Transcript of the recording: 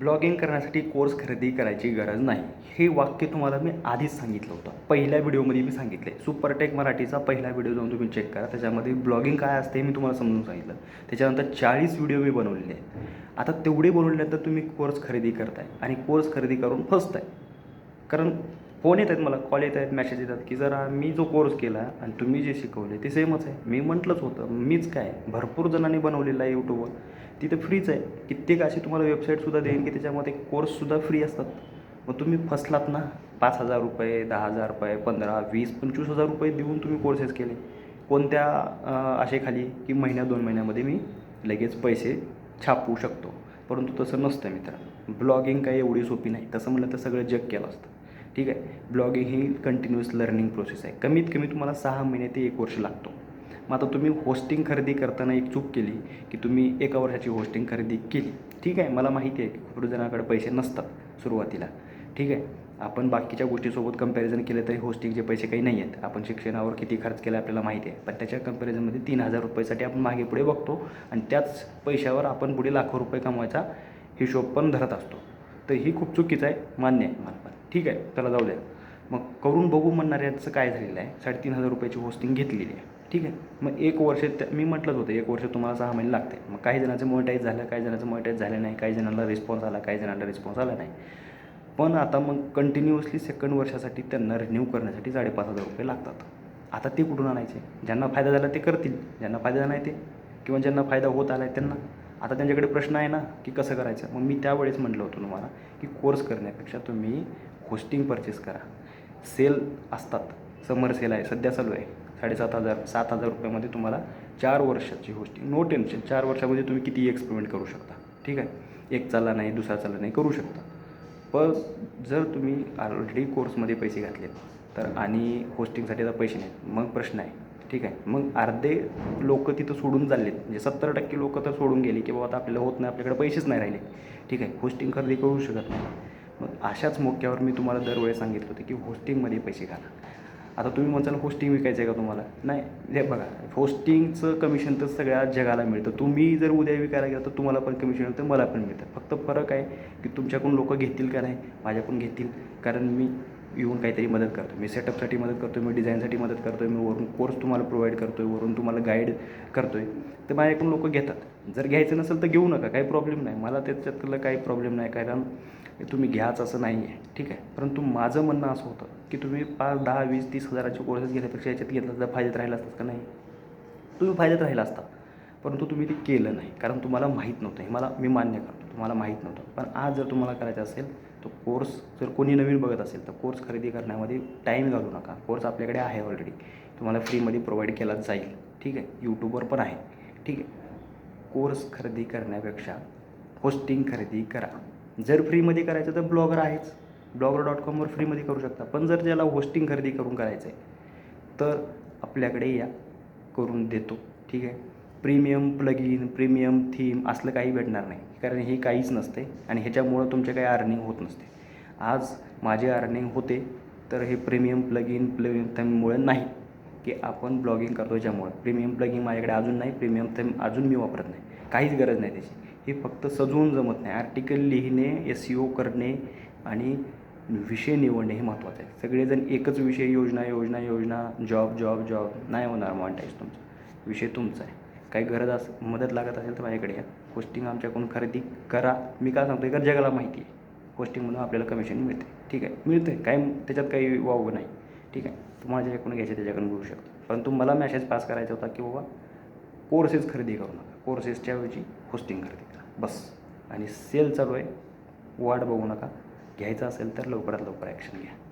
Blogging करण्यासाठी course खरेदी करायची गरज नाही. हे वाक्य तुम्हाला मी आधीच सांगितलं होतं. पहिल्या व्हिडिओमध्ये मी सांगितले. सुपरटेक मराठीचा पहिला व्हिडिओ जाऊन तुम्ही चेक करा. त्याच्यामध्ये ब्लॉगिंग काय असते हे मी तुम्हाला समजून सांगितलं. त्याच्यानंतर चाळीस व्हिडिओ मी बनवलेले आहेत. आता तेवढे बनवल्यानंतर तुम्ही कोर्स खरेदी करताय आणि कोर्स खरेदी करून फसताय. कारण फोन येत आहेत मला कॉल येत आहेत मॅसेज येतात की जरा मी जो कोर्स केला आणि तुम्ही जे शिकवले ते सेमच आहे. मी म्हटलंच होतं मीच काय भरपूर जणांनी बनवलेलं आहे यूट्यूबवर तिथं फ्रीच आहे. कित्येक अशी तुम्हाला वेबसाईटसुद्धा देईन की त्याच्यामध्ये कोर्ससुद्धा फ्री असतात. मग तुम्ही फसलात ना पाच हजार रुपये दहा हजार रुपये पंधरा वीस पंचवीस हजार रुपये देऊन तुम्ही कोर्सेस केले. कोणत्या असे खाली की महिन्या दोन महिन्यामध्ये मी लगेच पैसे छापू शकतो. परंतु तसं नसतं मित्रांनो ब्लॉगिंग काही एवढी सोपी नाही. तसं म्हटलं तर सगळं जग केलं असतं. ठीक आहे? ब्लॉगिंग ही कंटिन्युअस लर्निंग प्रोसेस आहे. कमीत कमी तुम्हाला सहा महिने ते एक वर्ष लागतो. मग आता तुम्ही होस्टिंग खरेदी करताना एक चूक केली की तुम्ही एका वर्षाची होस्टिंग खरेदी केली. ठीक आहे मला माहिती आहे की खूप जणांकडे पैसे नसतात सुरुवातीला. ठीक आहे आपण बाकीच्या गोष्टीसोबत कंपॅरिझन केलं तरी होस्टिंगचे पैसे काही नाही आहेत आपण शिक्षणावर किती खर्च केला आपल्याला माहिती आहे. पण त्याच्या कंपॅरिझनमध्ये तीन हजार रुपयासाठी आपण मागे पुढे बघतो आणि त्याच पैशावर आपण पुढे लाखो रुपये कमवायचा हिशोब पण धरत असतो. तर ही खूप चुकीचं आहे मान्य आहे मला पण. ठीक आहे त्याला जाऊ द्या. मग करून बघू म्हणणाऱ्याचं काय झालेलं आहे? साडेतीन हजार रुपयाची होस्टिंग घेतलेली आहे. ठीक आहे. मग एक वर्ष त्या मी म्हटलंच होतं एक वर्ष तुम्हाला सहा महिने लागते. मग काही जणांचं मोनिटाईज झालं काही जणांचं मोनिटाईज झालं नाही काही जणांना रिस्पॉन्स आला काही जणांना रिस्पॉन्स आला नाही. पण आता मग कंटिन्युअसली सेकंड वर्षासाठी त्यांना रिन्यू करण्यासाठी साडेपाच हजार रुपये लागतात. आता ते कुठून आणायचे? ज्यांना फायदा झाला ते करतील. ज्यांना फायदा झाला नाही ते. किंवा ज्यांना फायदा होत आला आहे त्यांना. आता त्यांच्याकडे प्रश्न आहे ना की कसं करायचं? मग मी त्यावेळेस म्हटलं होतं तुम्हाला की कोर्स करण्यापेक्षा तुम्ही होस्टिंग परचेस करा. सेल असतात. समर सेल आहे. सध्या चालू आहे. साडेसात हजार सात हजार रुपयामध्ये तुम्हाला चार वर्षाची होस्टिंग नो टेन्शन चार वर्षामध्ये तुम्ही किती एक्सपेरिमेंट करू शकता. ठीक आहे? एक चालला नाही दुसरा चालला नाही करू शकता. पण जर तुम्ही ऑलरेडी कोर्समध्ये पैसे घातले तर आणि होस्टिंगसाठी आता पैसे नाहीत मग प्रश्न आहे. ठीक आहे? मग अर्धे लोक तिथं सोडून चाललेत. म्हणजे सत्तर टक्के लोक तर सोडून गेली की बाबा आता आपल्याला होत नाही आपल्याकडे पैसेच नाही राहिले. ठीक आहे? होस्टिंग खरेदी करू शकत नाही. मग अशाच मोक्यावर मी तुम्हाला दरवेळेस सांगितलं होतं की होस्टिंगमध्ये पैसे घाला. आता तुम्ही म्हणताल होस्टिंग विकायचं आहे का तुम्हाला? नाही हे बघा होस्टिंगचं कमिशन तर सगळ्या जगाला मिळतं. तुम्ही जर उद्या विकायला गेला तर तुम्हाला पण कमिशन मिळतं मला पण मिळतं. फक्त फरक आहे की तुमच्याकडून लोक घेतील का नाही माझ्याकडून घेतील. कारण मी येऊन काहीतरी मदत करतो. मी सेटअपसाठी मदत करतो मी डिझाईनसाठी मदत करतो मी वरून कोर्स तुम्हाला प्रोव्हाइड करतो आहे वरून तुम्हाला गाईड करतो आहे तर माझ्याकडून लोक घेतात. जर घ्यायचं नसेल तर घेऊ नका काही प्रॉब्लेम नाही. मला त्याच्यातलं काही प्रॉब्लेम नाही कारण तुम्ही घ्याच असं नाही आहे ठीक आहे? परंतु माझं म्हणणं असं होतं की तुम्ही पाच दहा वीस तीस हजाराचे कोर्सेस घेण्यापेक्षा याच्यात घेतला तर फायद्यात राहिला असतात का नाही? तुम्ही फायद्यात राहिला असता. परंतु तुम्ही ते केलं नाही कारण तुम्हाला माहीत नव्हतं. हे मला मी मान्य करतो तुम्हाला माहीत नव्हतं. पण आज जर तुम्हाला करायचं असेल तर कोर्स जर कोणी नवीन बघत असेल तर कोर्स खरेदी करण्यामध्ये टाईम घालू नका. कोर्स आपल्याकडे आहे ऑलरेडी तुम्हाला फ्रीमध्ये प्रोव्हाइड केला जाईल. ठीक आहे? यूट्यूबवर पण आहे. ठीक आहे? कोर्स खरेदी करण्यापेक्षा होस्टिंग खरेदी करा. जर फ्रीमध्ये करायचं तर ब्लॉगर आहेच. ब्लॉगर डॉट कॉमवर फ्रीमध्ये करू शकता. पण जर ज्याला होस्टिंग खरेदी करून करायचं आहे तर आपल्याकडे या करून देतो. ठीक आहे? प्रीमियम प्लगइन प्रीमियम थीम असलं काही भेटणार नाही. कारण हे काहीच नसते आणि ह्याच्यामुळं तुमचे काही अर्निंग होत नसते. आज माझे अर्निंग होते तर हे प्रीमियम प्लगइन प्लगइन थीममुळे नाही. की आपण ब्लॉगिंग करतो याच्यामुळं प्रीमियम प्लगिंग माझ्याकडे अजून नाही प्रीमियम तर अजून मी वापरत नाही. काहीच गरज नाही त्याची. हे फक्त सजवून जमत नाही. आर्टिकल लिहिणे एस सी ओ करणे आणि विषय निवडणे हे महत्त्वाचं आहे. सगळेजण एकच विषय योजना योजना योजना जॉब जॉब जॉब नाही होणार मॉनिटाईज तुमचा. विषय तुमचा आहे. काही गरज अस मदत लागत असेल तर माझ्याकडे या. पोस्टिंग आमच्याकडून खरेदी करा. मी काय सांगतो कारण जगाला माहिती आहे. पोस्टिंगमधून आपल्याला कमिशन मिळते. ठीक आहे. मिळतं आहे काय त्याच्यात काही वाव नाही. ठीक आहे. तुम्हाला ज्याच्याकडून घ्यायचे त्याच्याकडून घेऊ शकतो. परंतु मला मॅसेज पास करायचा होता की बाबा कोर्सेस खरेदी करू नका. कोर्सेसच्या ऐवजी होस्टिंग खरेदी करा. बस. आणि सेल चालू आहे. वाट बघू नका. घ्यायचं असेल तर लवकरात लवकर ॲक्शन घ्या.